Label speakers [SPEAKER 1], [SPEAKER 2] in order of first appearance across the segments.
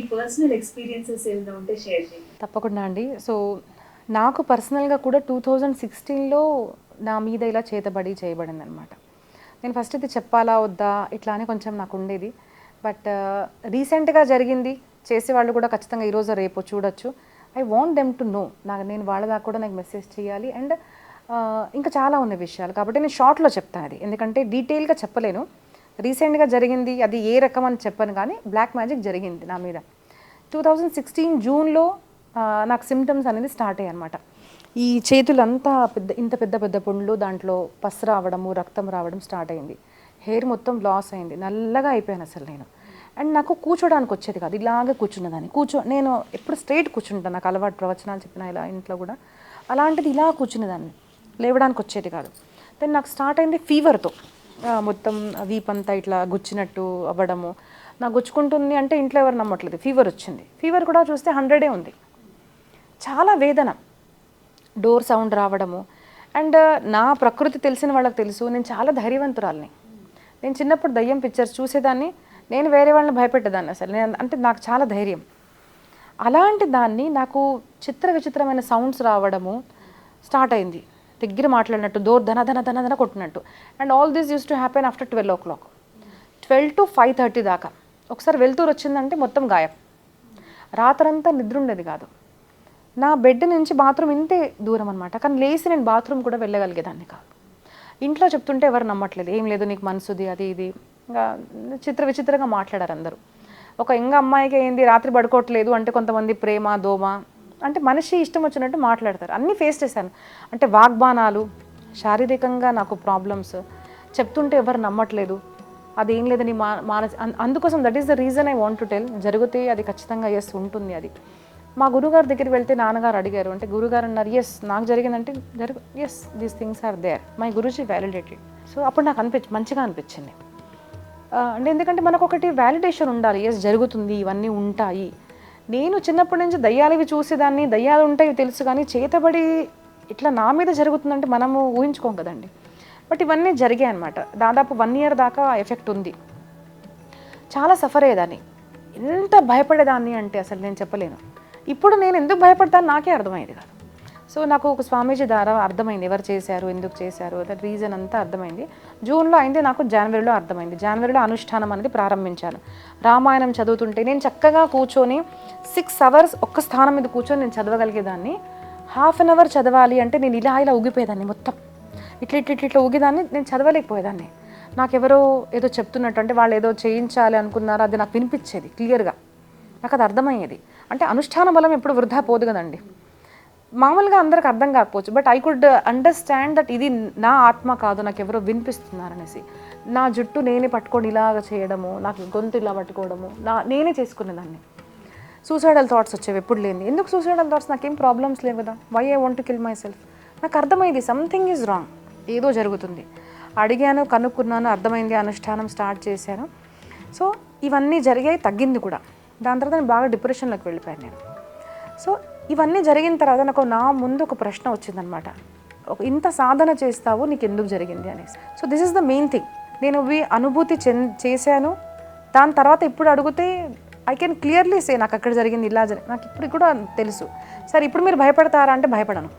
[SPEAKER 1] మీ personal experiences ఏమైనా ఉంటే share చేయండి.
[SPEAKER 2] తప్పకుండా అండి. సో నాకు పర్సనల్గా కూడా టూ థౌజండ్ సిక్స్టీన్లో నా మీద ఇలా చేతబడి చేయబడింది అనమాట నేను ఫస్ట్ ఇది చెప్పాలా వద్దా ఇట్లా అని కొంచెం నాకు ఉండేది. బట్ రీసెంట్గా uh, జరిగింది చేసే వాళ్ళు కూడా ఖచ్చితంగా ఈరోజు రేపు చూడొచ్చు. I want them to know నాకు నేను వాళ్ళ దాకా కూడా నాకు మెసేజ్ చేయాలి. అండ్ uh, ఇంకా చాలా ఉన్నాయి విషయాలు. కాబట్టి నేను షార్ట్లో చెప్తాను అది. ఎందుకంటే డీటెయిల్గా చెప్పలేను. రీసెంట్గా జరిగింది అది ఏ రకం అని చెప్పను కానీ బ్లాక్ మ్యాజిక్ జరిగింది నా మీద. టూ థౌజండ్ సిక్స్టీన్ జూన్లో నాకు సిమ్టమ్స్ అనేది స్టార్ట్ అయ్యాయి అనమాట ఈ చేతులంతా పెద్ద ఇంత పెద్ద పెద్ద పుండ్లు దాంట్లో పసు రావడము రక్తం రావడం స్టార్ట్ అయింది. హెయిర్ మొత్తం లాస్ అయింది. నల్లగా అయిపోయాను అసలు నేను. అండ్ నాకు కూర్చోడానికి వచ్చేది కాదు. ఇలాగే కూర్చున్నదాన్ని. కూర్చో నేను ఎప్పుడు స్ట్రైట్ కూర్చుంటాను. నాకు అలవాటు ప్రవచనాలు చెప్పిన ఇలా ఇంట్లో కూడా. అలాంటిది ఇలా కూర్చునేదాన్ని. లేవడానికి వచ్చేది కాదు. దెన్ నాకు స్టార్ట్ అయింది ఫీవర్తో మొత్తం వీపంతా ఇట్లా గుచ్చినట్టు అవ్వడము. నాకు గుచ్చుకుంటుంది అంటే ఇంట్లో ఎవరు నమ్మట్లేదు. ఫీవర్ వచ్చింది. ఫీవర్ కూడా చూస్తే హండ్రెడే ఉంది. చాలా వేదన. డోర్ సౌండ్ రావడము. అండ్ uh, నా ప్రకృతి తెలిసిన వాళ్ళకి తెలుసు. నేను చాలా ధైర్యవంతురాలిని. నేను చిన్నప్పుడు దయ్యం పిక్చర్స్ చూసేదాన్ని. నేను వేరే వాళ్ళని భయపెట్టేదాన్ని అసలు. నేను అంటే నాకు చాలా ధైర్యం. అలాంటి దాన్ని నాకు చిత్ర విచిత్రమైన సౌండ్స్ రావడము స్టార్ట్ అయింది. దగ్గర మాట్లాడినట్టు డోర్ ధన ధన ధన ధన కొట్టినట్టు. And all this used to happen after twelve o'clock twelve to five thirty దాకా. ఒకసారి వెళ్తూరు వచ్చిందంటే మొత్తం గాయం. రాత్రంతా నిద్ర ఉండేది కాదు. నా బెడ్ నుంచి బాత్రూమ్ ఇంతే దూరం అనమాట కానీ లేచి నేను బాత్రూమ్ కూడా వెళ్ళగలిగేదాన్ని కాదు. ఇంట్లో చెప్తుంటే ఎవరు నమ్మట్లేదు. ఏం లేదు నీకు మనసుది అది ఇది. ఇంకా చిత్ర విచిత్రంగా మాట్లాడారు అందరూ. ఒక ఇంగ అమ్మాయికి ఏంది రాత్రి పడుకోవట్లేదు అంటే కొంతమంది ప్రేమ దోమ. అంటే మనిషి ఇష్టం వచ్చినట్టు మాట్లాడతారు. అన్నీ ఫేస్ చేశాను. అంటే వాగ్బానాలు శారీరకంగా నాకు ప్రాబ్లమ్స్ చెప్తుంటే ఎవరు నమ్మట్లేదు. అదేం లేదని మా మానసి అందుకోసం that is the reason I want to tell జరిగితే అది ఖచ్చితంగా ఎస్ ఉంటుంది అది. మా గురుగారి దగ్గరికి వెళ్తే నాన్నగారు అడిగారు అంటే గురుగారు అన్నారు ఎస్ నాకు జరిగిందంటే జరుగు yes these things are there my Guruji validated so అప్పుడు నాకు అనిపించి మంచిగా అనిపించింది. అంటే ఎందుకంటే మనకు ఒకటి వ్యాలిడేషన్ ఉండాలి. ఎస్ జరుగుతుంది ఇవన్నీ ఉంటాయి. నేను చిన్నప్పటి నుంచి దయ్యాలవి చూసేదాన్ని దయ్యాలు ఉంటాయి తెలుసు కానీ చేతబడి ఇట్లా నా మీద జరుగుతుందంటే మనము ఊహించుకోం కదండి. బట్ ఇవన్నీ జరిగాయి అనమాట దాదాపు వన్ ఇయర్ దాకా ఎఫెక్ట్ ఉంది. చాలా సఫర్ అయ్యేదాన్ని. ఎంత భయపడేదాన్ని అంటే అసలు నేను చెప్పలేను. ఇప్పుడు నేను ఎందుకు భయపడతాను? నాకే అర్థమైంది కాదు. సో నాకు ఒక స్వామీజీ ద్వారా అర్థమైంది. ఎవరు చేశారు? ఎందుకు చేశారు? దట్ రీజన్ అంతా అర్థమైంది. జూన్లో అయింది నాకు జనవరిలో అర్థమైంది. జనవరిలో అనుష్ఠానం అనేది ప్రారంభించాను. రామాయణం చదువుతుంటే నేను చక్కగా కూర్చొని సిక్స్ అవర్స్ ఒక్క స్థానం మీద కూర్చొని నేను చదవగలిగేదాన్ని. హాఫ్ అన్ అవర్ చదవాలి అంటే నేను ఇలా ఇలా ఉగిపోయేదాన్ని మొత్తం. ఇట్లా ఇట్లా ఇట్లా ఊగేదాన్ని నేను చదవలేకపోయేదాన్ని. నాకెవరో ఏదో చెప్తున్నట్టు అంటే వాళ్ళు ఏదో చేయించాలి అనుకున్నారు అది నాకు వినిపించేది క్లియర్గా. నాకు అది అర్థమయ్యేది. అంటే అనుష్ఠాన బలం ఎప్పుడు వృధా పోదు కదండి. మామూలుగా అందరికి అర్థం కాకపోవచ్చు but I could understand that ఇది నా ఆత్మ కాదు నాకు ఎవరో వినిపిస్తున్నారనేసి. నా జుట్టు నేనే పట్టుకొని ఇలాగ చేయడము నాకు గొంతు ఇలా పట్టుకోవడము నా నేనే చేసుకునేదాన్ని. సూసైడల్ థాట్స్ వచ్చేవి ఎప్పుడు లేని ఎందుకు సూసైడల్ థాట్స్ నాకేం ప్రాబ్లమ్స్ లేవు కదా. Why I want to kill myself నాకు అర్థమైంది సంథింగ్ ఈజ్ రాంగ్ ఏదో జరుగుతుంది. అడిగాను కనుక్కున్నాను అర్థమైంది అనుష్ఠానం స్టార్ట్ చేశాను. సో ఇవన్నీ జరిగాయి తగ్గింది కూడా. దాని తర్వాత నేను బాగా డిప్రెషన్లోకి వెళ్ళిపోయాను నేను. సో ఇవన్నీ జరిగిన తర్వాత నాకు నా ముందు ఒక ప్రశ్న వచ్చిందనమాట. ఒక ఇంత సాధన చేస్తావు నీకు ఎందుకు జరిగింది అనేసి. So this is the main thing నేను ఇవి అనుభూతి చెన్ చేశాను. దాని తర్వాత ఇప్పుడు అడిగితే ఐ కెన్ క్లియర్లీ సే నాకు అక్కడ జరిగింది ఇలా జరిగింది. నాకు ఇప్పుడు కూడా తెలుసు. సరే ఇప్పుడు మీరు భయపడతారా అంటే భయపడను.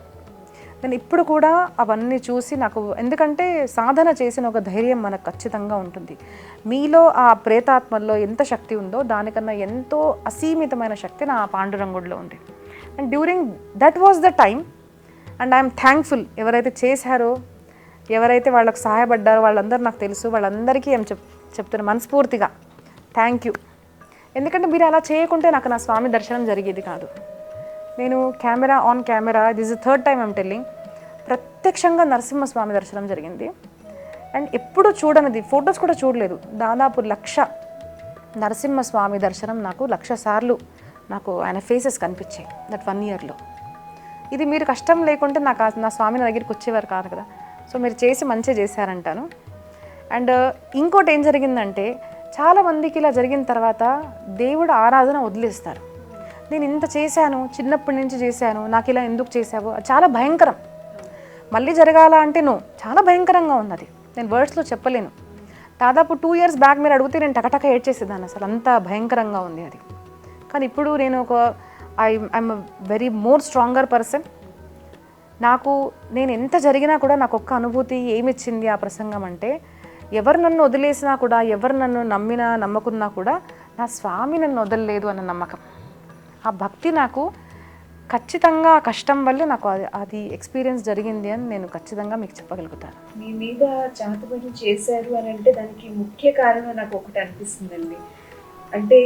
[SPEAKER 2] నేను ఇప్పుడు కూడా అవన్నీ చూసి నాకు ఎందుకంటే సాధన చేసిన ఒక ధైర్యం మనకు ఖచ్చితంగా ఉంటుంది. మీలో ఆ ప్రేతాత్మల్లో ఎంత శక్తి ఉందో దానికన్నా ఎంతో అసీమితమైన శక్తి నా పాండురంగుడిలో ఉంది. And during that was the time and I'm thankful ఎవరైతే చేశారో ఎవరైతే వాళ్ళకు సహాయపడ్డారో వాళ్ళందరూ నాకు తెలుసు వాళ్ళందరికీ ఏం చెప్ చెప్తున్నా మనస్ఫూర్తిగా. థ్యాంక్ యూ ఎందుకంటే మీరు అలా చేయకుంటే నాకు నా స్వామి దర్శనం జరిగేది కాదు. నేను camera on camera this is third time I'm telling ప్రత్యక్షంగా నరసింహస్వామి దర్శనం జరిగింది. అండ్ ఎప్పుడూ చూడనిది ఫొటోస్ కూడా చూడలేదు. దాదాపు లక్ష నరసింహస్వామి దర్శనం నాకు లక్ష సార్లు నాకు ఆయన ఫేసెస్ కనిపించాయి దట్ వన్ ఇయర్లో ఇది మీరు కష్టం లేకుంటే నాకు నా స్వామి నా దగ్గరికి వచ్చేవారు కాదు కదా. సో మీరు చేసి మంచిగా చేశారంటాను. అండ్ uh, ఇంకోటి ఏం జరిగిందంటే చాలా మందికి ఇలా జరిగిన తర్వాత దేవుడు ఆరాధన వదిలేస్తారు. నేను ఇంత చేశాను చిన్నప్పటి నుంచి చేశాను నాకు ఇలా ఎందుకు చేశావు? అది చాలా భయంకరం. మళ్ళీ జరగాల అంటే నో చాలా భయంకరంగా ఉంది అది నేను వర్డ్స్లో చెప్పలేను. దాదాపు టూ ఇయర్స్ బ్యాక్ మీరు అడిగితే నేను టకటక ఏడ్ చేసేదాన్ని అసలు. అంత భయంకరంగా ఉంది అది. కానీ ఇప్పుడు నేను ఒక I I'm very more stronger person నాకు నేను ఎంత జరిగినా కూడా నాకు ఒక్క అనుభూతి ఏమిచ్చింది ఆ ప్రసంగం అంటే ఎవరు నన్ను వదిలేసినా కూడా ఎవరు నన్ను నమ్మినా నమ్మకున్నా కూడా నా స్వామి నన్ను వదలలేదు అన్న నమ్మకం. ఆ భక్తి నాకు ఖచ్చితంగా ఆ కష్టం వల్ల నాకు అది అది ఎక్స్పీరియన్స్ జరిగింది అని నేను ఖచ్చితంగా మీకు చెప్పగలుగుతాను.
[SPEAKER 1] మీ మీద చాతుపని చేశారు అని అంటే దానికి ముఖ్య కారణం నాకు ఒకటి అనిపిస్తుందండి. అంటే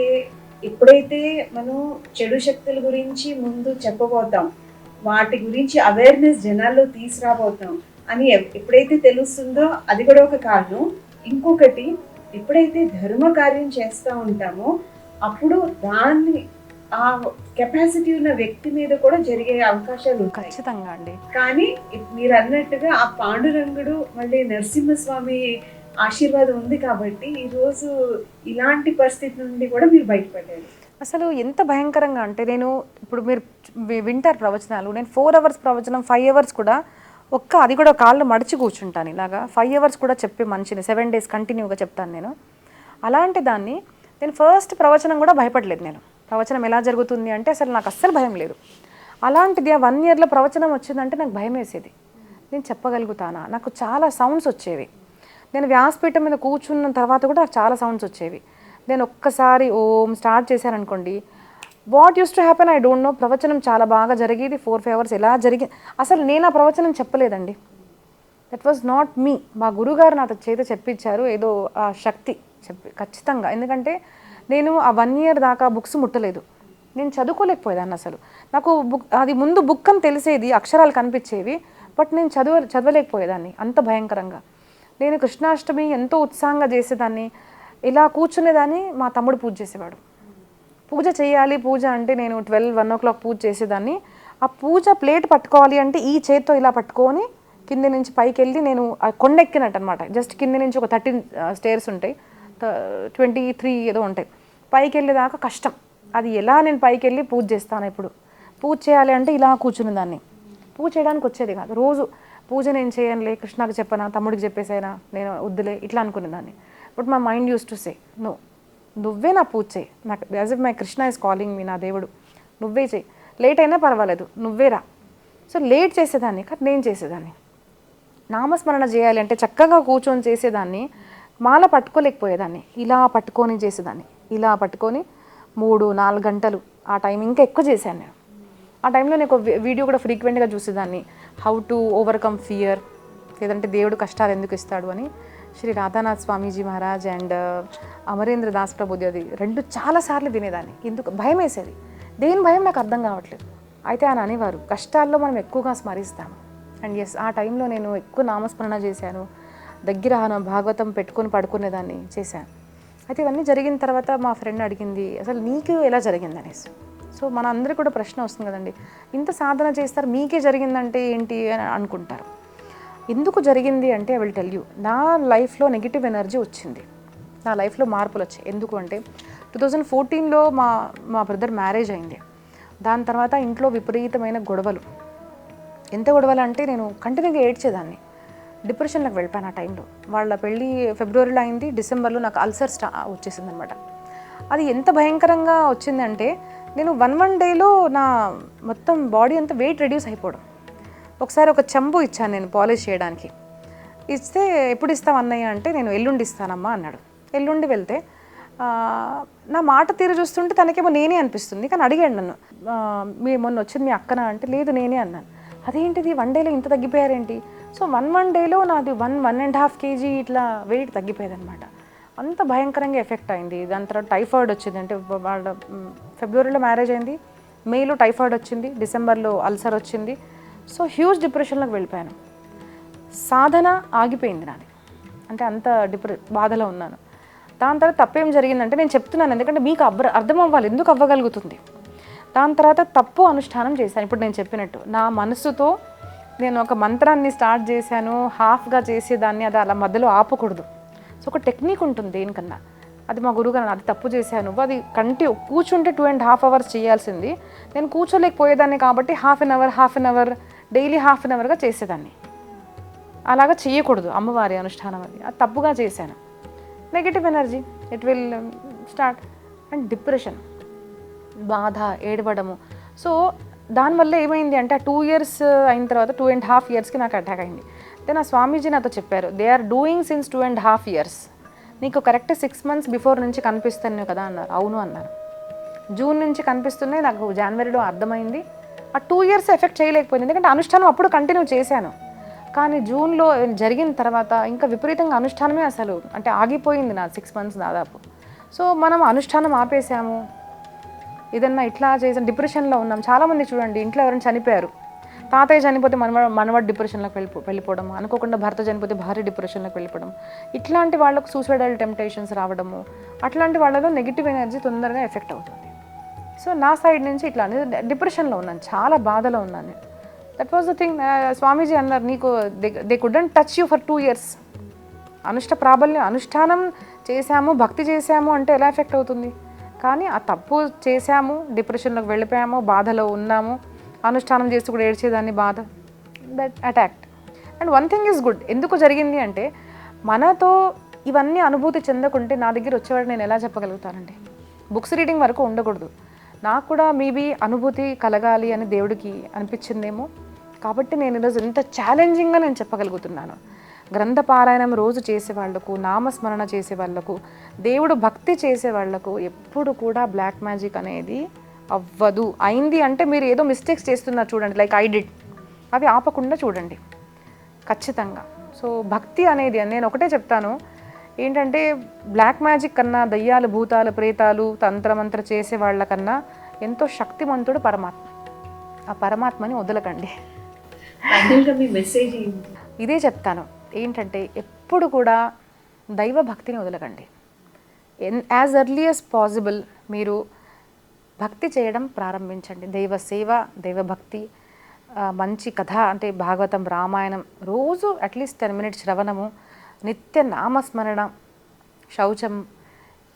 [SPEAKER 1] ఎప్పుడైతే మనం చెడు శక్తుల గురించి ముందు చెప్పబోతాం వాటి గురించి అవేర్నెస్ జనాల్లో తీసుకురాబోతాం అని ఎప్పుడైతే తెలుస్తుందో అది కూడా ఒక కారణం. ఇంకొకటి ఎప్పుడైతే ధర్మ కార్యం చేస్తూ ఉంటామో అప్పుడు దాన్ని ఆ కెపాసిటీ ఉన్న వ్యక్తి మీద కూడా జరిగే అవకాశాలు
[SPEAKER 2] ఖచ్చితంగా అండి.
[SPEAKER 1] కానీ మీరు అన్నట్టుగా ఆ పాండురంగుడు మళ్ళీ నరసింహస్వామి ఆశీర్వాదం ఉంది కాబట్టి ఈ రోజు ఇలాంటి పరిస్థితి నుండి కూడా మీరు బయటపడ్డారు.
[SPEAKER 2] అసలు ఎంత భయంకరంగా అంటే నేను ఇప్పుడు మీరు వింటారు ప్రవచనాలు. నేను ఫోర్ అవర్స్ ప్రవచనం ఫైవ్ అవర్స్ కూడా ఒక్క అది కూడా కాళ్ళు మడిచి కూర్చుంటాను ఇలాగా. ఫైవ్ అవర్స్ కూడా చెప్పే మనిషిని సెవెన్ డేస్ కంటిన్యూగా చెప్తాను నేను. అలాంటి దాన్ని నేను ఫస్ట్ ప్రవచనం కూడా భయపడలేదు నేను. ప్రవచనం ఎలా జరుగుతుంది అంటే అసలు నాకు అస్సలు భయం లేదు. అలాంటిది ఆ వన్ ఇయర్లో ప్రవచనం వచ్చిందంటే నాకు భయం వేసేది. నేను చెప్పగలుగుతానా? నాకు చాలా సౌండ్స్ వచ్చేవి. నేను వ్యాసపీఠం మీద కూర్చున్న తర్వాత కూడా నాకు చాలా సౌండ్స్ వచ్చేవి. నేను ఒక్కసారి Om start చేశాననుకోండి. What used to happen I don't know ప్రవచనం చాలా బాగా జరిగేది. ఫోర్ ఫైవ్ అవర్స్ ఎలా జరిగి అసలు నేను ఆ ప్రవచనం చెప్పలేదండి. దట్ వాజ్ నాట్ మీ మా గురుగారు నాతో చేత చెప్పించారు. ఏదో ఆ శక్తి. చెప్పి ఖచ్చితంగా. ఎందుకంటే నేను ఆ వన్ ఇయర్ దాకా బుక్స్ ముట్టలేదు. నేను చదువుకోలేకపోయేదాన్ని అసలు. నాకు బుక్ అది ముందు బుక్ అని తెలిసేది అక్షరాలు కనిపించేవి బట్ నేను చదువ చదవలేకపోయేదాన్ని అంత భయంకరంగా. నేను కృష్ణాష్టమి ఎంతో ఉత్సాహంగా చేసేదాన్ని. ఇలా కూర్చునేదాన్ని మా తమ్ముడు పూజ చేసేవాడు. పూజ చేయాలి పూజ అంటే నేను ట్వెల్వ్ వన్ ఓ క్లాక్ పూజ చేసేదాన్ని. ఆ పూజ ప్లేట్ పట్టుకోవాలి అంటే ఈ చేత్తో ఇలా పట్టుకొని కింద నుంచి పైకి వెళ్ళి నేను కొండెక్కినట్టు అనమాట జస్ట్ కింద నుంచి ఒక థర్టీన్ స్టేర్స్ ఉంటాయి. ట్వంటీ త్రీ ఏదో ఉంటాయి. పైకి వెళ్ళేదాకా కష్టం. అది ఎలా నేను పైకి వెళ్ళి పూజ చేస్తాను ఇప్పుడు? పూజ చేయాలి అంటే ఇలా కూర్చుని దాన్ని. పూజ చేయడానికి వచ్చేది కాదు. రోజు పూజ నేను చేయనులే కృష్ణకు చెప్పనా తమ్ముడికి చెప్పేసైనా నేను వద్దులే ఇట్లా అనుకునేదాన్ని బట్ మా mind used to say no నువ్వే నా పూజ చేయి. నాకు as if my Krishna is calling me నా దేవుడు. నువ్వే చేయి. లేట్ అయినా పర్వాలేదు నువ్వే రా. సో లేట్ చేసేదాన్ని కానీ నేను చేసేదాన్ని. నామస్మరణ చేయాలి అంటే చక్కగా కూర్చొని చేసేదాన్ని. మాల పట్టుకోలేకపోయేదాన్ని. ఇలా పట్టుకొని చేసేదాన్ని. ఇలా పట్టుకొని మూడు నాలుగు గంటలు ఆ టైం ఇంకా ఎక్కువ చేశాను నేను. ఆ టైంలో నేను ఒక వీడియో కూడా ఫ్రీక్వెంట్గా చూసేదాన్ని. హౌ టు ఓవర్కమ్ ఫియర్ లేదంటే దేవుడు కష్టాలు ఎందుకు ఇస్తాడు అని. శ్రీ రాధానాథ్ స్వామీజీ మహారాజ్ అండ్ అమరేంద్ర దాస్ ప్రభుది రెండు చాలాసార్లు వినేదాన్ని. ఎందుకు? భయం వేసేది. దేని భయం? నాకు అర్థం కావట్లేదు. అయితే ఆయన అనేవారు కష్టాల్లో మనం ఎక్కువగా స్మరిస్తాము. అండ్ ఎస్ ఆ టైంలో నేను ఎక్కువ నామస్మరణ చేశాను. దగ్గర భాగవతం పెట్టుకొని పడుకునేదాన్ని చేశాను. అయితే ఇవన్నీ జరిగిన తర్వాత మా ఫ్రెండ్ అడిగింది అసలు నీకు ఎలా జరిగింది? అనేసి. సో మన అందరికీ కూడా ప్రశ్న వస్తుంది కదండి. ఇంత సాధన చేస్తారు మీకే జరిగిందంటే ఏంటి? అని అనుకుంటారు. ఎందుకు జరిగింది అంటే ఐ విల్ టెల్ యూ నా లైఫ్లో నెగిటివ్ ఎనర్జీ వచ్చింది. నా లైఫ్లో మార్పులు వచ్చాయి. ఎందుకు అంటే టూ థౌజండ్ ఫోర్టీన్లో మా మా బ్రదర్ మ్యారేజ్ అయింది. దాని తర్వాత ఇంట్లో విపరీతమైన గొడవలు. ఎంత గొడవలు అంటే నేను కంటిన్యూగా ఏడ్చేదాన్ని. డిప్రెషన్లోకి వెళ్ళిపోయాను ఆ టైంలో. వాళ్ళ పెళ్ళి ఫిబ్రవరిలో అయింది డిసెంబర్లో నాకు అల్సర్ స్టా వచ్చేసింది అనమాట అది ఎంత భయంకరంగా వచ్చిందంటే నేను వన్ వన్ డేలో నా మొత్తం బాడీ అంతా వెయిట్ రెడ్యూస్ అయిపోవడం. ఒకసారి ఒక చెంబు ఇచ్చాను నేను పాలిష్ చేయడానికి. ఇస్తే ఎప్పుడు ఇస్తావు అన్నయ్య అంటే నేను ఎల్లుండి ఇస్తానమ్మా అన్నాడు. ఎల్లుండి వెళ్తే నా మాట తీరు చూస్తుంటే తనకేమో నేనే అనిపిస్తుంది కానీ అడిగాడు నన్ను. మీ మొన్న వచ్చింది మీ అక్కన అంటే లేదు నేనే అన్నాను. అదేంటిది వన్ డేలో ఇంత తగ్గిపోయారేంటి? సో వన్ వన్ డేలో నాది one one and half KG ఇట్లా వెయిట్ తగ్గిపోయేది అనమాట అంత భయంకరంగా ఎఫెక్ట్ అయింది. దాని తర్వాత టైఫాయిడ్ వచ్చింది. అంటే వాళ్ళ ఫిబ్రవరిలో మ్యారేజ్ అయింది. మేలో టైఫాయిడ్ వచ్చింది. డిసెంబర్లో అల్సర్ వచ్చింది. సో హ్యూజ్ డిప్రెషన్లోకి వెళ్ళిపోయాను. సాధన ఆగిపోయింది నాది. అంటే అంత డిప్రె బాధలో ఉన్నాను. దాని తర్వాత తప్పేం జరిగిందంటే నేను చెప్తున్నాను. ఎందుకంటే మీకు అబ్బ అర్థం అవ్వాలి ఎందుకు అవ్వగలుగుతుంది? దాని తర్వాత తప్పు అనుష్ఠానం చేశాను. ఇప్పుడు నేను చెప్పినట్టు నా మనసుతో నేను ఒక మంత్రాన్ని స్టార్ట్ చేశాను హాఫ్గా చేసేదాన్ని అది అలా మధ్యలో ఆపకూడదు. సో ఒక టెక్నిక్ ఉంటుంది దేనికన్నా. అది మా గురుగారు అది తప్పు చేశాను. అది కంటి కూర్చుంటే టూ అండ్ హాఫ్ అవర్స్ చేయాల్సింది. నేను కూర్చోలేకపోయేదాన్ని కాబట్టి half an hour half an hour daily half an అవర్గా చేసేదాన్ని. అలాగా చేయకూడదు అమ్మవారి అనుష్ఠానం అది. అది తప్పుగా చేశాను. Negative energy it will start and depression బాధ ఏడవడము. సో దానివల్ల ఏమైంది అంటే ఆ టూ ఇయర్స్ uh, అయిన తర్వాత టూ అండ్ హాఫ్ ఇయర్స్కి నాకు అటాక్ అయింది. దెన్ ఆ స్వామీజీ నాతో చెప్పారు they are doing since two and half years నీకు కరెక్ట్ సిక్స్ మంత్స్ బిఫోర్ నుంచి కనిపిస్తున్నావు కదా అన్నారు. అవును అన్నారు. జూన్ నుంచి కనిపిస్తున్నాయి నాకు జనవరిలో అర్థమైంది. ఆ టూ ఇయర్స్ ఎఫెక్ట్ చేయలేకపోయింది. ఎందుకంటే అనుష్ఠానం అప్పుడు కంటిన్యూ చేశాను. కానీ జూన్లో జరిగిన తర్వాత ఇంకా విపరీతంగా అనుష్ఠానమే అసలు అంటే ఆగిపోయింది నా సిక్స్ మంత్స్ దాదాపు. సో మనం అనుష్ఠానం ఆపేసాము ఏదన్నా ఇట్లా చేసాం డిప్రెషన్లో ఉన్నాం. చాలామంది చూడండి ఇంట్లో ఎవరైనా చనిపోయారు. తాతయ్య చనిపోతే మనవ మనవాడు డిప్రెషన్లోకి వెళ్ళిపో వెళ్ళిపోవడం అనుకోకుండా భర్త చనిపోతే భార్య డిప్రెషన్లోకి వెళ్ళిపోవడం. ఇట్లాంటి వాళ్ళకు సూసైడల్ టెంప్టేషన్స్ రావడము అట్లాంటి వాళ్ళలో నెగిటివ్ ఎనర్జీ తొందరగా ఎఫెక్ట్ అవుతుంది. సో నా సైడ్ నుంచి ఇట్లా డిప్రెషన్లో ఉన్నాను. చాలా బాధలో ఉన్నాను. నేను that was the thing Swamiji అన్నారు నీకు they couldn't touch you for two years అనుష్ట ప్రాబల్యం అనుష్ఠానం చేశాము భక్తి చేశాము అంటే ఎలా ఎఫెక్ట్ అవుతుంది? కానీ ఆ తప్పు చేశాము డిప్రెషన్లోకి వెళ్ళిపోయాము బాధలో ఉన్నాము. అనుష్ఠానం చేస్తూ కూడా ఏడ్చేదాన్ని బాధ. That attacked and one thing is good ఎందుకు జరిగింది అంటే మనతో ఇవన్నీ అనుభూతి చెందకుంటే నా దగ్గర వచ్చేవాడు నేను ఎలా చెప్పగలుగుతానండి? బుక్స్ రీడింగ్ వరకు ఉండకూడదు. నాకు కూడా మేబీ అనుభూతి కలగాలి అని దేవుడికి అనిపించిందేమో. కాబట్టి నేను ఈరోజు ఎంత ఛాలెంజింగ్గా నేను చెప్పగలుగుతున్నాను. గ్రంథ పారాయణం రోజు చేసే వాళ్ళకు నామస్మరణ చేసే వాళ్ళకు దేవుడు భక్తి చేసే వాళ్ళకు ఎప్పుడు కూడా బ్లాక్ మ్యాజిక్ అనేది అవ్వదు. అయింది అంటే మీరు ఏదో మిస్టేక్స్ చేస్తున్నారు చూడండి లైక్ ఐ డిడ్ అవి ఆపకుండా చూడండి. ఖచ్చితంగా. సో భక్తి అనేది నేను ఒకటే చెప్తాను. ఏంటంటే బ్లాక్ మ్యాజిక్ కన్నా దయ్యాలు భూతాలు ప్రేతాలు తంత్రమంత్ర చేసే వాళ్ళ కన్నా ఎంతో శక్తిమంతుడు పరమాత్మ. ఆ పరమాత్మని వదలకండి. ఇదే చెప్తాను. ఏంటంటే ఎప్పుడు కూడా దైవ భక్తిని వదలకండి. And as early as possible మీరు భక్తి చేయడం ప్రారంభించండి. దైవ సేవ దైవభక్తి మంచి కథ అంటే భాగవతం రామాయణం రోజు అట్లీస్ట్ టెన్ మినిట్స్ శ్రవణము నిత్య నామస్మరణ శౌచం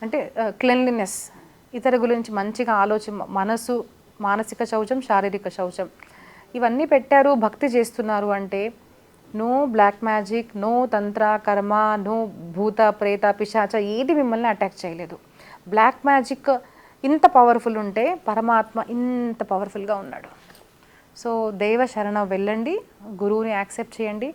[SPEAKER 2] అంటే క్లెన్లీనెస్ ఇతర గురించి మంచిగా ఆలోచన మనసు మానసిక శౌచం శారీరక శౌచం ఇవన్నీ పెట్టారు భక్తి చేస్తున్నారు అంటే నో బ్లాక్ మ్యాజిక్ నో తంత్ర కర్మ నో భూత ప్రేత పిశాచ ఏది మిమ్మల్ని అటాక్ చేయలేదు. బ్లాక్ మ్యాజిక్ ఇంత పవర్ఫుల్ ఉంటే పరమాత్మ ఇంత పవర్ఫుల్గా ఉన్నాడు. సో దేవ శరణం వెళ్ళండి గురువుని యాక్సెప్ట్ చేయండి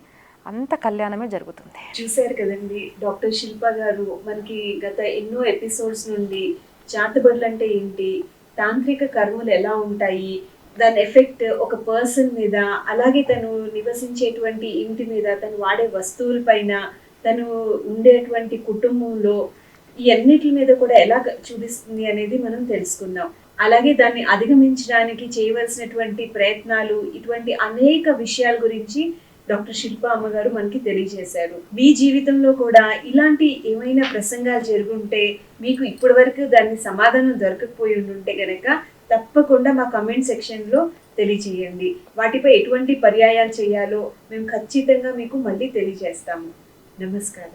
[SPEAKER 2] అంత కళ్యాణమే జరుగుతుంది.
[SPEAKER 1] చూశారు కదండి డాక్టర్ శిల్ప గారు మనకి గత ఎన్నో ఎపిసోడ్స్ నుండి చాతబడులు అంటే ఏంటి తాంత్రిక కర్మలు ఎలా ఉంటాయి దాని ఎఫెక్ట్ ఒక పర్సన్ మీద అలాగే తను నివసించేటువంటి ఇంటి మీద తను వాడే వస్తువుల పైన తను ఉండేటువంటి కుటుంబంలో ఇవన్నిటి మీద కూడా ఎలా చూపిస్తుంది అనేది మనం తెలుసుకుందాం. అలాగే దాన్ని అధిగమించడానికి చేయవలసినటువంటి ప్రయత్నాలు ఇటువంటి అనేక విషయాల గురించి డాక్టర్ శిల్ప అమ్మగారు మనకి తెలియజేశారు. మీ జీవితంలో కూడా ఇలాంటి ఏమైనా ప్రసంగాలు జరుగుంటే మీకు ఇప్పటి వరకు దాని సమాధానం దొరకకపోయి ఉండుంటే గనక తప్పకుండా మా కమెంట్ సెక్షన్లో తెలియజేయండి. వాటిపై ఎటువంటి పర్యాయాలు చేయాలో మేము ఖచ్చితంగా మీకు మళ్ళీ తెలియజేస్తాము. నమస్కారం.